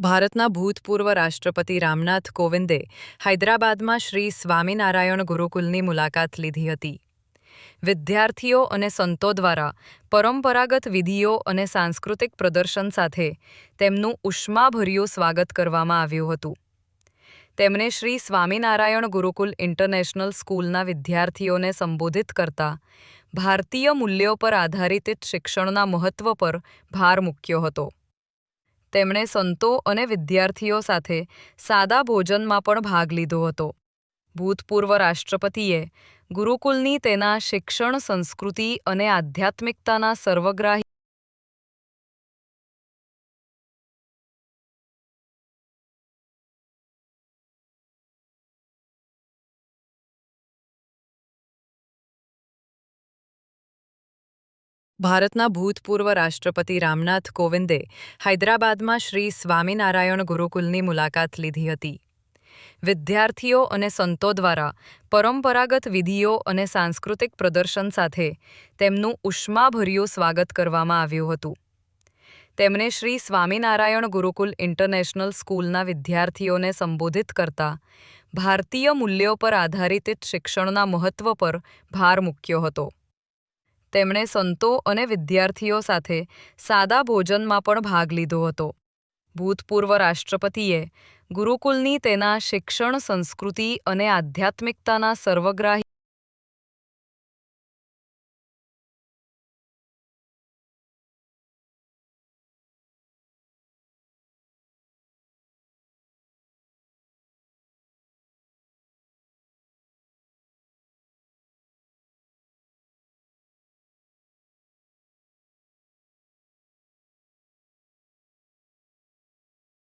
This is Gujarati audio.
ભારતના ભૂતપૂર્વ રાષ્ટ્રપતિ રામનાથ કોવિંદે હૈદરાબાદમાં શ્રી સ્વામિનારાયણ ગુરુકુલની મુલાકાત લીધી હતી. વિદ્યાર્થીઓ અને સંતો દ્વારા પરંપરાગત વિધિઓ અને સાંસ્કૃતિક પ્રદર્શન સાથે તેમનું ઉષ્માભર્યું સ્વાગત કરવામાં આવ્યું હતું. તેમણે શ્રી સ્વામિનારાયણ ગુરુકુલ ઇન્ટરનેશનલ સ્કૂલના વિદ્યાર્થીઓને સંબોધિત કરતા ભારતીય મૂલ્યો પર આધારિત શિક્ષણના મહત્વ પર ભાર મૂક્યો હતો. તેમણે સંતો અને વિદ્યાર્થીઓ સાથે સાદા ભોજનમાં પણ ભાગ લીધો હતો. ભૂતપૂર્વ રાષ્ટ્રપતિએ ગુરુકુલની તેના શિક્ષણ, સંસ્કૃતિ અને આધ્યાત્મિકતાના સર્વગ્રાહી ભારતના ભૂતપૂર્વ રાષ્ટ્રપતિ રામનાથ કોવિંદે હૈદરાબાદમાં શ્રી સ્વામિનારાયણ ગુરુકુલની મુલાકાત લીધી હતી. વિદ્યાર્થીઓ અને સંતો દ્વારા પરંપરાગત વિધિઓ અને સાંસ્કૃતિક પ્રદર્શન સાથે તેમનું ઉષ્માભર્યું સ્વાગત કરવામાં આવ્યું હતું. તેમણે શ્રી સ્વામિનારાયણ ગુરુકુલ ઇન્ટરનેશનલ સ્કૂલના વિદ્યાર્થીઓને સંબોધિત કરતા ભારતીય મૂલ્યો પર આધારિત શિક્ષણના મહત્વ પર ભાર મૂક્યો હતો. તેમણે સંતો અને વિદ્યાર્થીઓ સાથે સાદા ભોજનમાં પણ ભાગ લીધો હતો. ભૂતપૂર્વ રાષ્ટ્રપતિએ ગુરુકુલની તેના શિક્ષણ, સંસ્કૃતિ અને આધ્યાત્મિકતાના સર્વગ્રાહી